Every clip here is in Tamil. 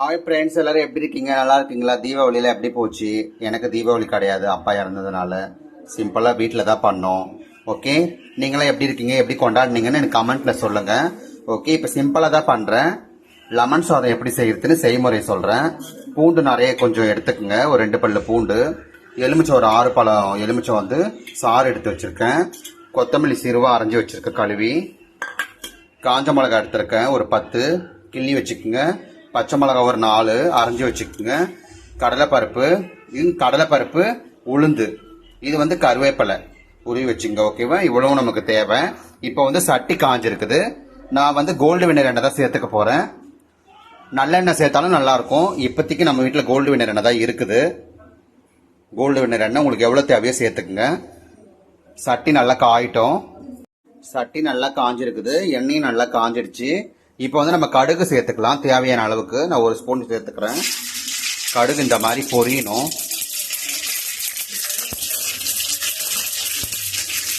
ஹாய் ஃப்ரெண்ட்ஸ் எல்லாரும் எப்படி இருக்கீங்க? நல்லா இருக்கீங்களா? தீபாவளியில் எப்படி போச்சு? எனக்கு தீபாவளி கிடையாது அப்பா இறந்ததுனால. சிம்பிளாக வீட்டில் தான் பண்ணோம். ஓகே நீங்களாம் எப்படி இருக்கீங்க? எப்படி கொண்டாடுனீங்கன்னு எனக்கு கமெண்ட்டில் சொல்லுங்கள் ஓகே இப்போ சிம்பிளாக தான் பண்ணுறேன் லெமன் சாதம் எப்படி செய்யறதுன்னு செய்முறை சொல்கிறேன் பூண்டு நிறைய கொஞ்சம் எடுத்துக்கோங்க. ஒரு ரெண்டு பல்லு பூண்டு. எலுமிச்சம் ஒரு ஆறு பழம் எலுமிச்சம் வந்து சாறு எடுத்து வச்சுருக்கேன். கொத்தமல்லி சிறுவாக அரைஞ்சி வச்சுருக்கேன் கழுவி. காஞ்ச மிளகா எடுத்திருக்கேன் ஒரு பத்து. கிள்ளி வச்சுக்கோங்க. பச்சை மிளகா ஒரு நாலு அரைஞ்சி வச்சுக்கோங்க. கடலைப்பருப்பு இது கடலைப்பருப்பு உளுந்து. இது வந்து கருவேப்பிலை. உருவி வச்சுங்க ஓகேவா? இவ்வளவும் நமக்கு தேவை. இப்போ வந்து சட்டி காஞ்சிருக்குது. நான் வந்து கோல்டு வினர் எண்ணெய் தான் சேர்த்துக்க போகிறேன் நல்லெண்ணெய் சேர்த்தாலும் நல்லாயிருக்கும். இப்போதைக்கு நம்ம வீட்டில் கோல்டு வினர் எண்ணெய் தான் இருக்குது. கோல்டு வினர் எண்ணெய் உங்களுக்கு எவ்வளோ தேவையோ சேர்த்துக்குங்க. சட்டி நல்லா காயிட்டோம். சட்டி நல்லா காஞ்சிருக்குது. எண்ணெயும் நல்லா காஞ்சிடுச்சு இப்போ வந்து நம்ம கடுகு சேர்த்துக்கலாம். தேவையான அளவுக்கு நான் ஒரு ஸ்பூன் சேர்த்துக்கிறேன். கடுகு இந்த மாதிரி பொரியணும்.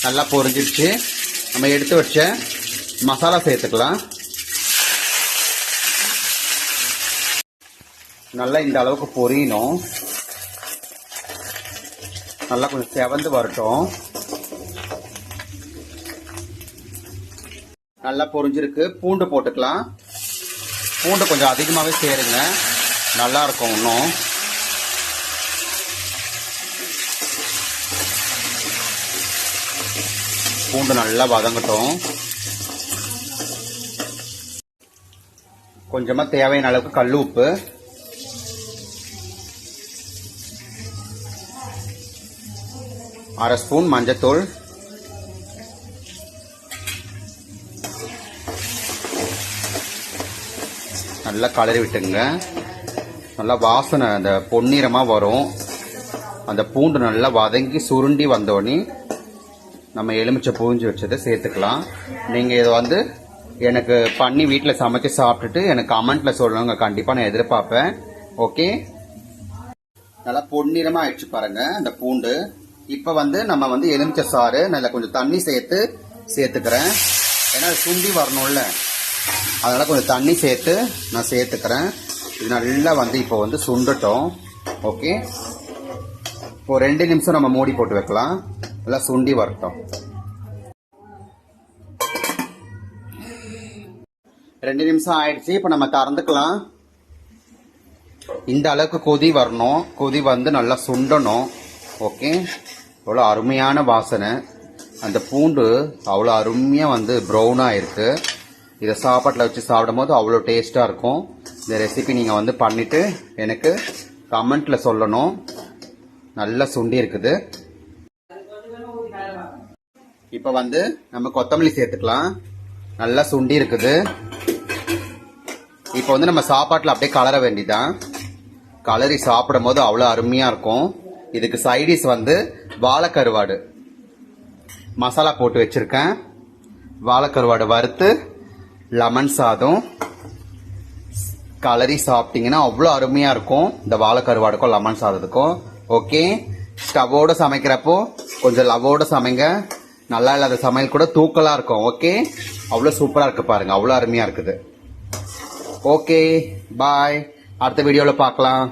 நல்லா பொரிஞ்சிடுச்சு நம்ம எடுத்து வச்ச மசாலா சேர்த்துக்கலாம். நல்லா இந்த அளவுக்கு பொரியணும். நல்லா கொஞ்சம் செவந்து வரட்டும். நல்லா பொரிஞ்சிருக்கு. பூண்டு போட்டுக்கலாம். பூண்டு கொஞ்சம் அதிகமாகவே சேருங்க. நல்லா இருக்கும் இன்னும். பூண்டு நல்லா வதங்கட்டும். கொஞ்சமாக தேவையான அளவுக்கு கல் உப்பு. அரை ஸ்பூன் மஞ்சத்தூள். நல்லா கலரி விட்டுங்க. நல்லா வாசனை அந்த பொன்னிறமாக வரும். அந்த பூண்டு நல்லா வதங்கி சுருண்டி வந்தோடனே நம்ம எலுமிச்சை பூஞ்சி வச்சதை சேர்த்துக்கலாம். நீங்கள் இதை வந்து எனக்கு பண்ணி வீட்டில் சமைச்சு சாப்பிட்டுட்டு எனக்கு கமெண்ட்டில் சொல்லுங்க. கண்டிப்பாக நான் எதிர்பார்ப்பேன். ஓகே? நல்லா பொன்னிறமாக ஆயிடுச்சு பாருங்க அந்த பூண்டு. இப்போ வந்து நம்ம வந்து எலுமிச்சை சாறு நல்லா கொஞ்சம் தண்ணி சேர்த்து சேர்த்துக்கிறேன். ஏன்னா அது சுண்டி வரணும்ல. அதனால் கொஞ்சம் தண்ணி சேர்த்து நான் சேர்த்துக்கிறேன். இது நல்லா வந்து இப்போ வந்து சுண்டட்டும். ஓகே? இப்போ ரெண்டு நிமிஷம் நம்ம மூடி போட்டு வைக்கலாம். நல்லா சுண்டி வரட்டும். ரெண்டு நிமிஷம் ஆயிடுச்சு. இப்போ நம்ம திறந்துக்கலாம். இந்த அளவுக்கு கொதி வரணும். கொதி வந்து நல்லா சுண்டணும். ஓகே? அவ்வளோ அருமையான வாசனை. அந்த பூண்டு அவ்வளோ அருமையாக வந்து ப்ரௌனாக இருக்குது இதை சாப்பாட்டில் வச்சு சாப்பிடும் போது அவ்வளோ டேஸ்ட்டாக இருக்கும். இந்த ரெசிபி நீங்கள் வந்து பண்ணிவிட்டு எனக்கு கமெண்ட்டில் சொல்லணும். நல்லா சுண்டி இருக்குது. இப்போ வந்து நம்ம கொத்தமல்லி சேர்த்துக்கலாம். நல்லா சுண்டி இருக்குது. இப்போ வந்து நம்ம சாப்பாட்டில் அப்படியே கலர வேண்டிதான். கலரி சாப்பிடும் போது அவ்வளோ அருமையாக இருக்கும். இதுக்கு சைடிஸ் வந்து வாழைக்கருவாடு. மசாலா போட்டு வச்சுருக்கேன். வாழைக்கருவாடு வறுத்து லெமன் சாதம். கலரி சாப்பிட்டீங்கன்னா அவ்வளோ அருமையாக இருக்கும். இந்த வாழைக்கருவாடுக்கும் லெமன் சாதத்துக்கும். ஓகே ஸ்டவோட சமைக்கிறப்போ கொஞ்சம் லவ்வோடு சமைங்க. நல்லா இல்லாத சமையல் கூட தூக்கலாக இருக்கும். ஓகே அவ்வளோ சூப்பராக இருக்கு பாருங்க. அவ்வளோ அருமையாக இருக்குது. ஓகே பாய் அடுத்த வீடியோவில் பார்க்கலாம்.